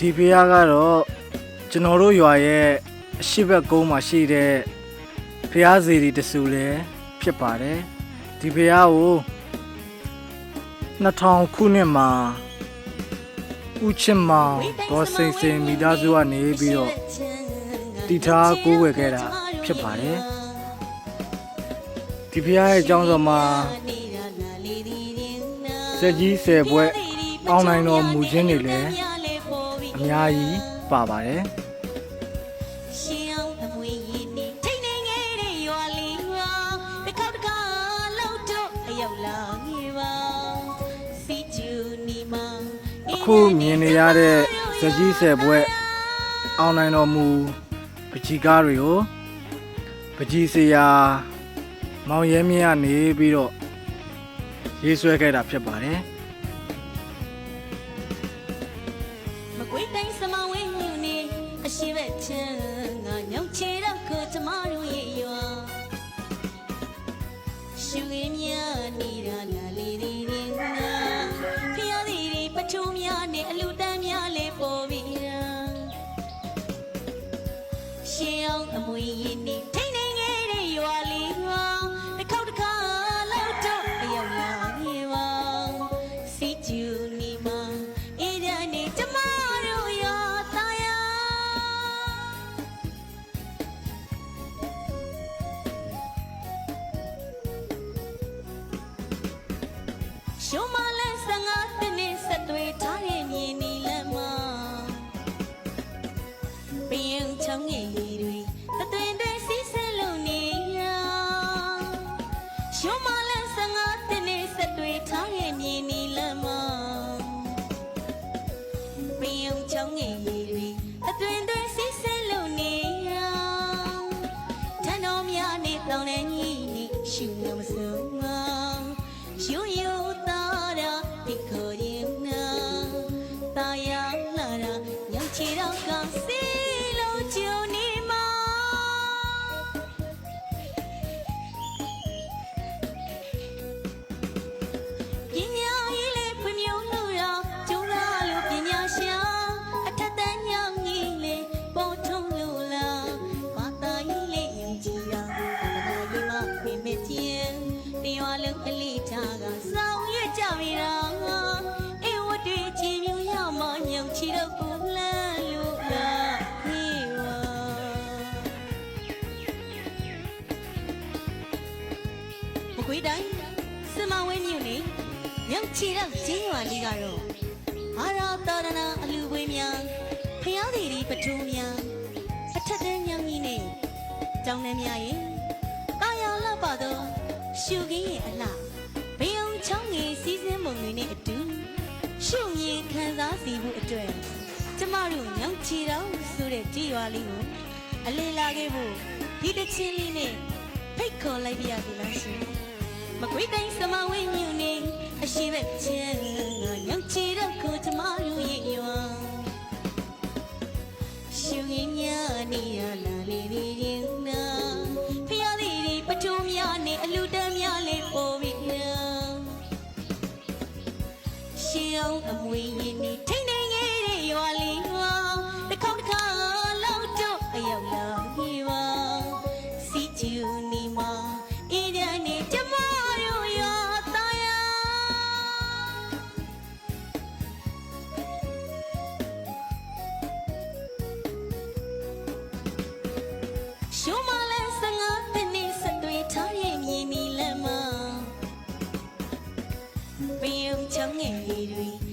ဒီဖရားကတော့ကျွန်တော်တို့ရွာရဲ့အရှိဘက်ကုန်းမှာရှိတဲ့ဖရားစီဒီတဆူလည်းဖြစ်ပါတယ်ဒီဖရားကို2000ခုနှစ်မှာဦးချစ်မောင်ဒေါ်စိန်စိန်မိသားစုကနေပြီးတော့တည်ထားကိုးဝယ်ခဲ့တာဖြစ်ပါတယ်ဒီဖရားရဲ့အကြောင်းဆောင်မှာစက်ကြီးဆယ်ဘွဲ့အောင်နိုင်တော်မူခြင်းတွေလည်း အများကြီးပါပါတယ်ရှင်းအောင်အမွေရည်နေထိတ်နေငယ်တဲ့ရွာလေးဟာတစ်ခါတစ်ခါလောက်တော့အရောက်လာခဲ့ပါစီကျူနီမအခုမြင်နေရတဲ့ဇကြီးဆယ်ဘွဲ့အောင်နိုင်တော်မူပကြီးကားတွေကိုပကြီးစရာမောင်ရဲမြင့်ကနေပြီးတော့ရေးဆွဲခဲ့တာဖြစ်ပါတယ် ရှုံးမ ကွေးတိုင်းစမဝဲမြို့နေညောင်ချီတော့ဂျင်းရွာလေးကတော့အာရာတော်ရနာအလူပွေးများဖျားသေးဒီပထုံးများအထက်တန်းညောင်ကြီးနေကြောင်းနှမ်းများရဲ့တာယာလပ်ပါတော့ရှုခင်းရဲ့အလှဘေယုံချောင်းငယ်စီးစင်းပုံတွေနဲ့အတူရှုမြင်ခံစားစီမှုအတွက်ကျမတို့ညောင်ချီတော်ဆိုတဲ့ကြည်ရွာလေးကိုအလေးလာခဲ့ဖို့ဒီတစ်ချင်းလေးနဲ့ဖိတ်ခေါ်လိုက်ပြရစီလားရှင် မကွေးတိုင်းစမဝင်းညူနေအရှိဘက်ချမ်းငါညောင်ချီတော့ကိုချမလူရဲ့ရွာရှူရင်ညာနေရလာလေးလေးရင်နာဖျားလေးတွေပထိုးများနဲ့အလူတန်းများလေးပို့ပြီးနာရှေအောင်အမွေရင်နေ i'm gonna Song 83.